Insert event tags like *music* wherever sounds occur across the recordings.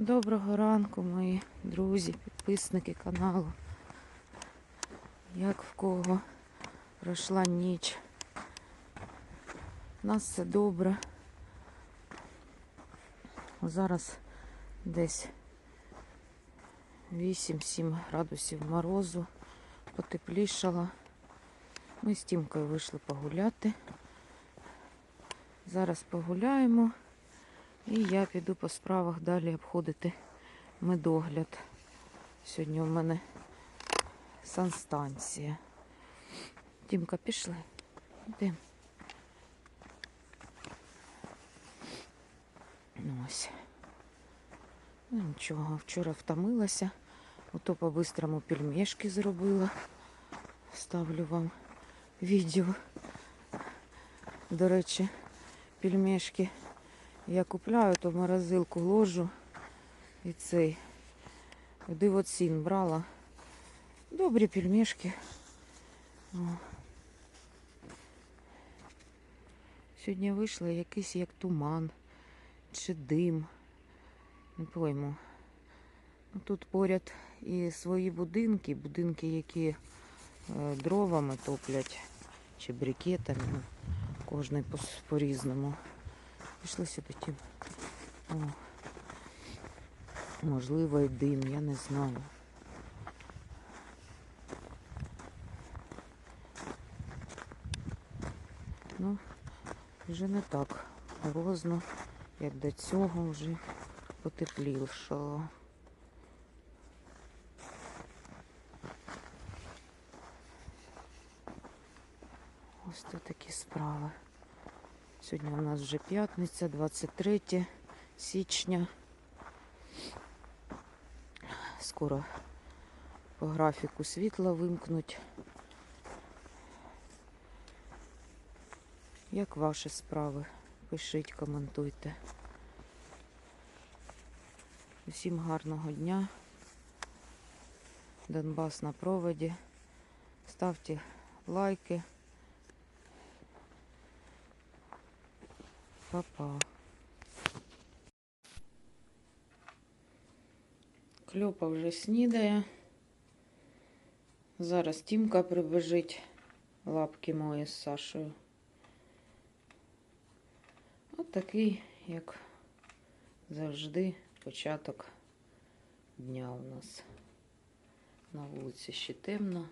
Доброго ранку, мої друзі, підписники каналу. Як в кого пройшла ніч. У нас все добре. Зараз десь 8-7 градусів морозу, потеплішало. Ми з Тімкою вийшли погуляти. Зараз погуляємо. І я піду по справах далі обходити медогляд. Сьогодні у мене санстанція. Тімка, пішли. Йдемо. Ну, Ось. Ну, нічого, вчора втомилася. Ото по-бистрому пельмешки зробила. Ставлю вам відео. До речі, пельмешки я купляю, то морозилку ложу і цей дивоцін брала. Добрі пельмешки. О. Сьогодні вийшла якийсь як туман чи дим. Не пойму. Ну, Тут поряд і свої будинки, будинки, які е, дровами топлять, чи брикетами. Ну, кожний по- по-різному. Пішли сюди тім. О. Можливо, і дим, я не знаю. Ну, вже не так морозно, як до цього вже потеплішало. Ось тут такі справи. Сьогодні у нас вже п'ятниця, 23 січня. Скоро по графіку світла вимкнуть. Як ваші справи? Пишіть, коментуйте. Усім гарного дня. Донбас на проводі. Ставте лайки. Папа. Кльопа вже снідає. Зараз Тімка прибежить лапки мої з Сашою. От такий, як завжди, початок дня у нас. На вулиці ще темно.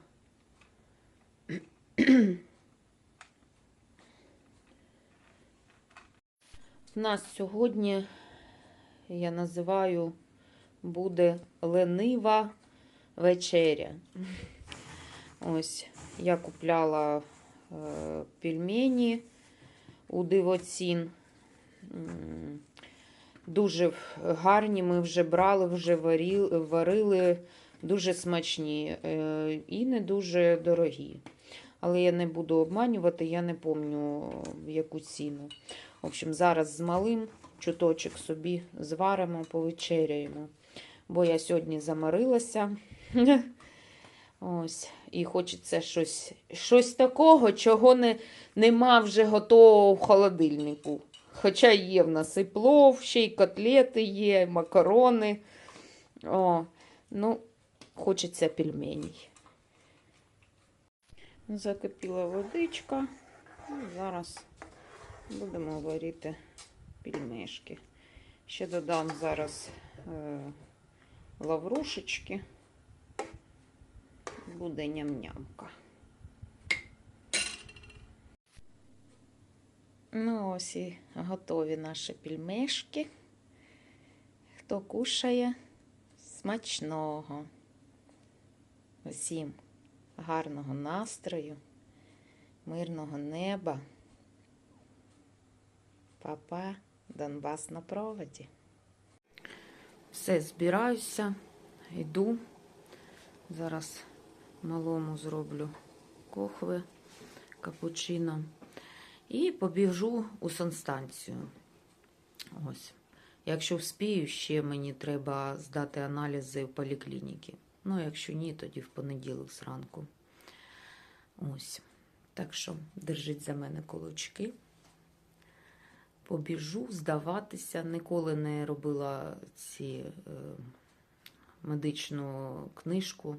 У нас сьогодні, я називаю, буде ленива вечеря. Ось я купляла е, пельмені у дивоцін. Дуже гарні, ми вже брали, вже варили, дуже смачні е, і не дуже дорогі. Але я не буду обманювати, я не пам'ятаю яку ціну. В общем, зараз з малим чуточок собі зваримо, повечеряємо. Бо я сьогодні замарилася. *laughs* Ось. І хочеться щось, щось такого, чого не, нема вже готового в холодильнику. Хоча є в нас і плов, ще й котлети є, і макарони. О, ну, хочеться пельменей. Закипіла водичка. Зараз будемо варити пельмешки. Ще додам зараз е, лаврушечки. Буде ням-нямка. Ну, ось і готові наші пельмешки. Хто кушає, смачного. Усім гарного настрою, мирного неба. Папа, Донбас на проводі. Все, збираюся, йду. Зараз малому зроблю кохви капучино. І побіжу у санстанцію. Ось. Якщо вспію, ще мені треба здати аналізи в поліклініки. Ну, якщо ні, тоді в понеділок зранку. Ось. Так що держіть за мене кулачки. Побіжу здаватися. Ніколи не робила ці е, медичну книжку.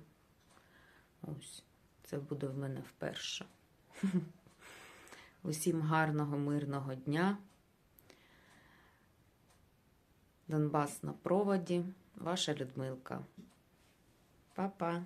Ось, це буде в мене вперше. *laughs* Усім гарного, мирного дня. Донбас на проводі. Ваша Людмилка. Па-па.